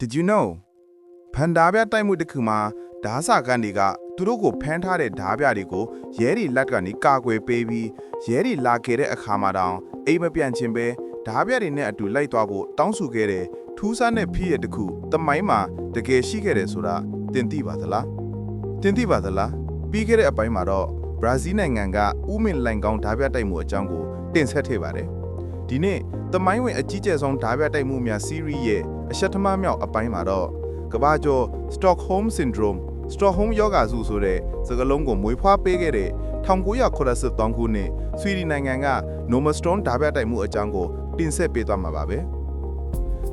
Did you know ဖန်ဓာပြတိုက်မှုတစ်ခုမှာဓာစာကန်တွေကသူတို့ကိုဖမ်းထားတဲ့ဓာပြတွေကိုရဲတွေလက်ကနေကာကွယ်ပေးပြီးရဲတွေလာခဲ့တဲ့အခါမှာတောင်အိမ်မပြန်ချင်းပဲဓာပြတွေနဲ့အတူလိုက်သွားဖို့တောင်းဆိုခဲ့တဲ့ထူးဆန်းတဲ့ဖြစ်ရတစ်ခုတမိုင်းမှာတကယ်ရှိခဲ့တယ်ဆိုတာတင်သိပါသလားတင်သိပါသလားပြီးခဲ့တဲ့အပိုင်းမှာတော့ဘရာဇီးနိုင်ငံကဥမင်လိုင်ကောင်းဓာပြတိုက်မှုအကြောင်းကိုတင်ဆက်ထည့်ပါတယ် ဒီနေ့တမိုင်းဝင်အကြီးကျယ်ဆုံးဓာပြတိုက်မှုများ series ရဲ့အရှက်သမားမြောက်အပိုင်းမှာတော့ကမ္ဘာကျော် Stockholm Syndrome Stockholm ယောဂါစုဆိုတဲ့စကားလုံးကိုမွေးဖွားပေးခဲ့တဲ့1983ခုနှစ်ဆွီဒင်နိုင်ငံက Nomastone ဓာတ်ပြတိုက်မှုအကြောင်းကိုတင်ဆက်ပေးသွားမှာပါပဲ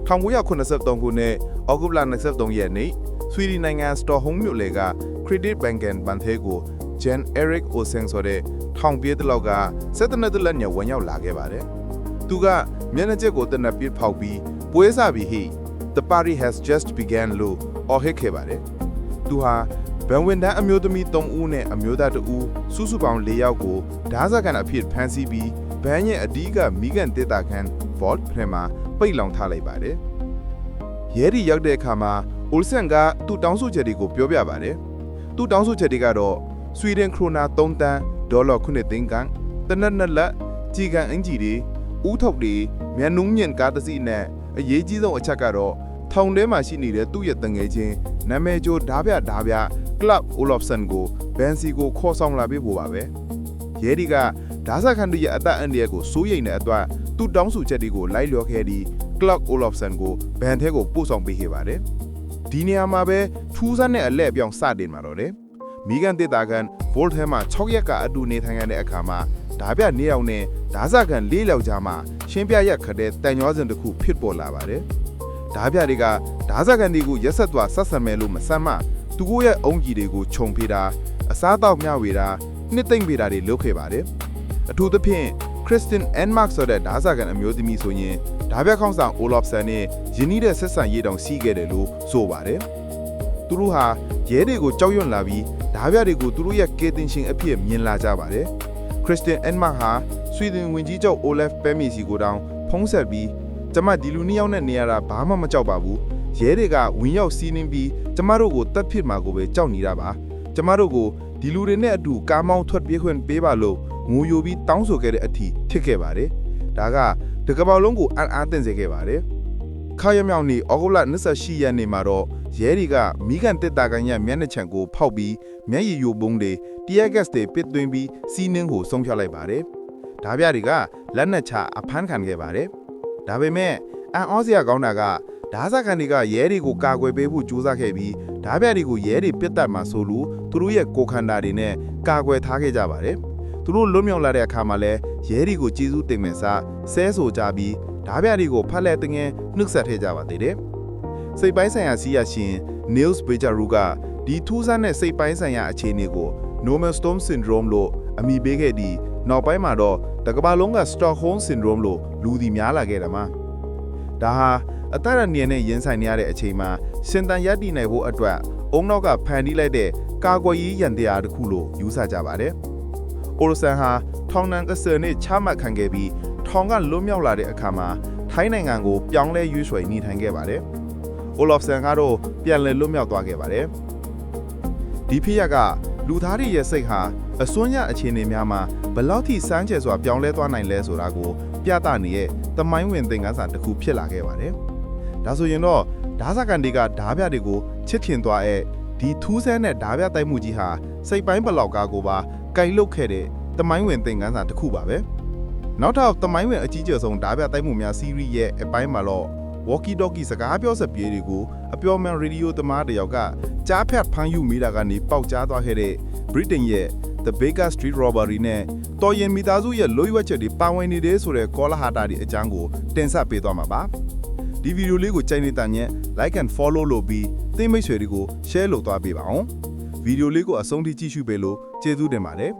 1983ခုနှစ်အောက်တိုဘာလ23ရက်နေ့ဆွီဒင်နိုင်ငံ Stockholm မြို့လေက Credit Banken ဘဏ်ထဲကို Jan Erik Olsen ဆိုတဲ့ထောင်ပြေးတလောက်က17နှစ်တလက်ညဝင်ရောက်လာခဲ့ပါတယ် သူကမျက်နှာကျက်ကိုတနက်ပြစ်ဖောက်ပြီးပွဲစားပြီးဟိ The party has just begun လို့အော်ဟစ်ခဲ့ပါတယ်။သူဟာဘန်ဝင်တန်းအမျိုးသမီး3ဦးနဲ့အမျိုးသား2ဦးစုစုပေါင်း4ယောက်ကိုဓားစာကန်အဖြစ်ဖမ်းဆီးပြီးဘန်ရဲ့အဓိကမိကန်တေတာခန် vault ထဲမှာပိတ်လောင်ထားလိုက်ပါတယ်။ရဲဒီရောက်တဲ့အခါမှာ Olsen ကသူ့တောင်းဆိုချက်တွေကိုပြောပြပါတယ်။သူ့တောင်းဆိုချက်တွေကတော့ဆွီဒင်ခရိုနာ3တန်းဒေါ်လာ9သိန်းကန်တနက်နက်လက်ကြီးကန်အင်ဂျီတွေ ဥထုတ်တွေမြန်နုံညင်ကားတစ်စီးနဲ့အရေးကြီးဆုံးအချက်ကတော့ထောင်ထဲမှာရှိနေတဲ့သူ့ရဲ့တငယ်ချင်းနာမည်ကျော်ဓာပြဓာပြ Club Olofsson ကိုဘန်စီကိုခေါ်ဆောင်လာပေးဖို့ပါပဲရဲဒီကဓာစာခန်တို့ရဲ့အသက်အန္တရာယ်ကိုစိုးရိမ်တဲ့အတွက်သူ့တောင်းဆိုချက်တွေကိုလိုက်လျောခဲ့ပြီး Club Olofsson ကိုဘန်ထဲကိုပို့ဆောင်ပေးခဲ့ပါတယ်ဒီနေရာမှာပဲထူးဆန်းတဲ့အလဲ့အပြောင်းစတင်มาတော့တယ်မိကန်တေတာကန် Volt ထဲမှာ6ရက်ကအတူနေထိုင်ရတဲ့အခါမှာ ဓာပြနေအောင်နဲ့ဓာစာကန်၄ယောက်ကြားမှာရှင်းပြရက်ခတဲ့တန်ရွာစဉ်တစ်ခုဖြစ်ပေါ်လာပါတယ်ဓာပြတွေကဓာစာကန်တွေကိုရက်ဆက်သွားဆက်ဆံမယ်လို့မဆမ်းမသူတို့ရဲ့အုံကြီးတွေကိုခြုံဖေးတာအစားတောက်မျှဝေတာနှစ်သိမ့်ပေးတာတွေလုပ်ခဲ့ပါတယ်အထူးသဖြင့် Kristen Enmark ဆိုတဲ့ဓာစာကန်အမျိုးသမီးဆိုရင်ဓာပြခေါင်းဆောင် Olofsson နဲ့ယင်းနှီးတဲ့ဆက်ဆံရေးတောင်စီးခဲ့တယ်လို့ဆိုပါတယ်သူတို့ဟာရဲတွေကိုကြောက်ရွံ့လာပြီးဓာပြတွေကိုသူတို့ရဲ့ကေတင်ရှင်အဖြစ်မြင်လာကြပါတယ် ခရစ်စတင်အန်မာဟာဆွီဒင်ဝင်ကြီးချုပ်အိုလက်ပဲမီစီကိုတောင်ဖုံးဆက်ပြီးကျမဒီလူနှစ်ယောက်နဲ့နေရတာဘာမှမကြောက်ပါဘူးရဲတွေကဝင်ရောက်စီးနှင်းပြီးကျမတို့ကိုတတ်ဖြစ်မှာကိုပဲကြောက်နေတာပါကျမတို့ကိုဒီလူတွေနဲ့အတူကားမောင်းထွက်ပြေးခွင့်ပေးပါလို့ငိုယိုပြီးတောင်းဆိုခဲ့တဲ့အထိဖြစ်ခဲ့ပါတယ်ဒါကတကပောက်လုံးကိုအံ့အားသင့်စေခဲ့ပါတယ်ခါရမြောင်နေဩဂုတ်လ28ရက်နေ့မှာတော့ရဲတွေကမိကန်တက်တာကန်ရမျက်နှာချံကိုဖောက်ပြီးမျက်ရည်ယိုပုံးတွေ တီယက်ဂက်စ်တွေပစ်သွင်းပြီးစီးနှင်းကိုဆုံးဖြတ်လိုက်ပါတယ်။ဓာပြတွေကလက်နက်ချအဖမ်းခံခဲ့ပါတယ်။ဒါပေမဲ့အန်အောစရာကောင်းတာကဓာစာကန်တွေကရဲတွေကိုကာကွယ်ပေးဖို့ကြိုးစားခဲ့ပြီးဓာပြတွေကိုရဲတွေပစ်တတ်မှာဆိုလို့သူတို့ရဲ့ကိုယ်ခန္ဓာတွေနဲ့ကာကွယ်ထားခဲ့ကြပါတယ်။သူတို့လွတ်မြောက်လာတဲ့အခါမှာလဲရဲတွေကိုကျေးဇူးတင်မယ်စားဆဲဆိုကြပြီးဓာပြတွေကိုဖတ်လက်တငယ်နှုတ်ဆက်ထည့်ကြပါသေးတယ်။စိတ်ပိုင်းဆိုင်ရာစီးရရှင် Niels Bejaru ကဒီထူးဆန်းတဲ့စိတ်ပိုင်းဆိုင်ရာအခြေအနေကို Normal Storm Syndrome လို့အမည်ပေးခဲ့ပြီးနောက်ပိုင်းမှာတော့တကမ္ဘာလုံးက Stockholm Syndrome လို့လူဒီများလာခဲ့တယ်မှာဒါဟာအသက်အနည်းနဲ့ရင်ဆိုင်နေရတဲ့အချိန်မှာရှင်တန်ရပ်တည်နိုင်ဖို့အတွက်အုံနောက်ကဖန်တီးလိုက်တဲ့ကာကွယ်ရေးရန်တရားတစ်ခုလို့ယူဆကြပါတယ်။ Orson ဟာထောင်နှံကစနဲ့ချမှတ်ခံခဲ့ပြီးထောင်ကလွတ်မြောက်လာတဲ့အခါမှာထိုင်းနိုင်ငံကိုပြောင်းလဲရွေးချယ်နေထိုင်ခဲ့ပါတယ်။ Olofsson ကတော့ပြန်လည်လွတ်မြောက်သွားခဲ့ပါတယ်။ဒီဖြစ်ရက လူသားတွေရဲ့စိတ်ဟာအစွန်းရအခြေအနေများမှာဘယ်လောက်ထိစမ်းကြယ်စွာပြောင်းလဲသွားနိုင်လဲဆိုတာကိုပြသနေတဲ့သမိုင်းဝင်သင်ခန်းစာတစ်ခုဖြစ်လာခဲ့ပါတယ်။ဒါဆိုရင်တော့ဓာစာကန်တွေကဓာပြတွေကိုချစ်ခင်သွားတဲ့ဒီထူးဆန်းတဲ့ဓာပြတိုက်မှုကြီးဟာစိတ်ပိုင်းဘလောက်ကားကိုပါကင်လုတ်ခဲ့တဲ့သမိုင်းဝင်သင်ခန်းစာတစ်ခုပါပဲ။နောက်ထပ်သမိုင်းဝင်အကြီးကျယ်ဆုံးဓာပြတိုက်မှုများစီးရီးရဲ့အပိုင်းမှာတော့ walkie talkie စကားပြောစပြေးတွေကိုအပြောမှန်ရေဒီယိုသမားတစ်ယောက်က ကြားဖြတ်ဖမ်းယူမိတာကနေပေါက်ကြားသွားခဲ့တဲ့ Britain ရဲ့ The Baker Street Robbery နဲ့တော်ရင်မိသားစုရဲ့လွှဲရွက်ချက်တွေပါဝင်နေတဲ့ဆိုတဲ့ကောလာဟာတာတွေအကြောင်းကိုတင်ဆက်ပေးသွားမှာပါဒီဗီဒီယိုလေးကိုကြိုက်နေတာညက် like and follow လုပ်ပြီးသင်မိတ်ဆွေတွေကို share လုပ်သွားပေးပါအောင်ဗီဒီယိုလေးကိုအဆုံးထိကြည့်ရှုပေးလို့ကျေးဇူးတင်ပါတယ်